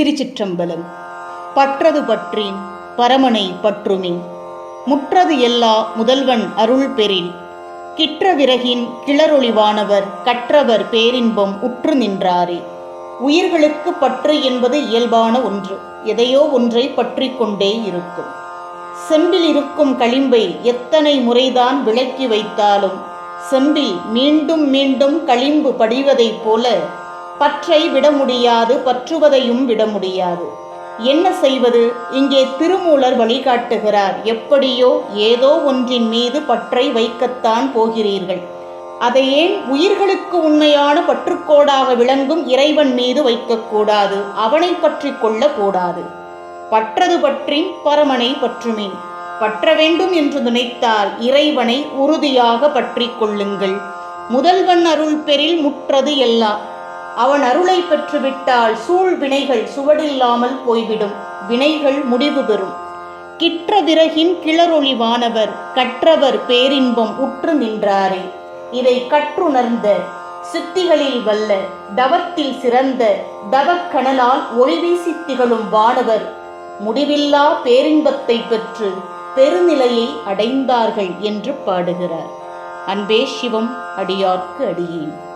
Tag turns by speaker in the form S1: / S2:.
S1: திருச்சிற்றம்பலம். பற்றது பற்றின் பரமனை பற்றுமே முற்றது எல்லா முதல்வன் அருள் பெறில் கிற்ற விறகின் கிளரொளிவானவர் கற்றவர் பேரின்பம் உற்று நின்றாரே. உயிர்களுக்கு பற்று என்பது இயல்பான ஒன்று எதையோ ஒன்றை பற்றி கொண்டே இருக்கும். செம்பில் இருக்கும் களிம்பை எத்தனை முறைதான் விளக்கி வைத்தாலும் செம்பில் மீண்டும் மீண்டும் களிம்பு படிவதைப் போல பற்றை விட முடியாது பற்றுவதையும் விட முடியாது. என்ன செய்வது? இங்கே திருமூலர் வழிகாட்டுகிறார் எப்படியோ ஏதோ ஒன்றின் மீது பற்றை வைக்கத்தான் போகிறீர்கள். அதை ஏன் உயிர்களுக்கு உண்மையான பற்றுக்கோடாக விளங்கும் இறைவன் மீது வைக்கக்கூடாது அவனை பற்றி கொள்ளக்கூடாது பற்றது பற்றின் பரமனை பற்றுமே பற்ற வேண்டும் என்று நினைத்தால் இறைவனை உறுதியாக பற்றி கொள்ளுங்கள். முதல்வன் அருள் பெறில் முற்றது எல்லாம் அவன் அருளை பெற்றுவிட்டால் சூழ் வினைகள் சுவடில்லாமல் போய்விடும். வினைகள் முடிவு பெறும். கிற்ற விறகின் கிளரொளிவானவர் கற்றவர் பேரின்பம் உற்று நின்றாரே. இதை கற்றுணர்ந்த சித்திகளில் வல்ல தவத்தில் சிறந்த தவக்கணலால் ஒளிவீசி திகழும் வானவர் முடிவில்லா பேரின்பத்தை பெற்று பெருநிலையை அடைந்தார்கள் என்று பாடுகிறார். அன்பே சிவம் அடியார்க்கு அடியேன்.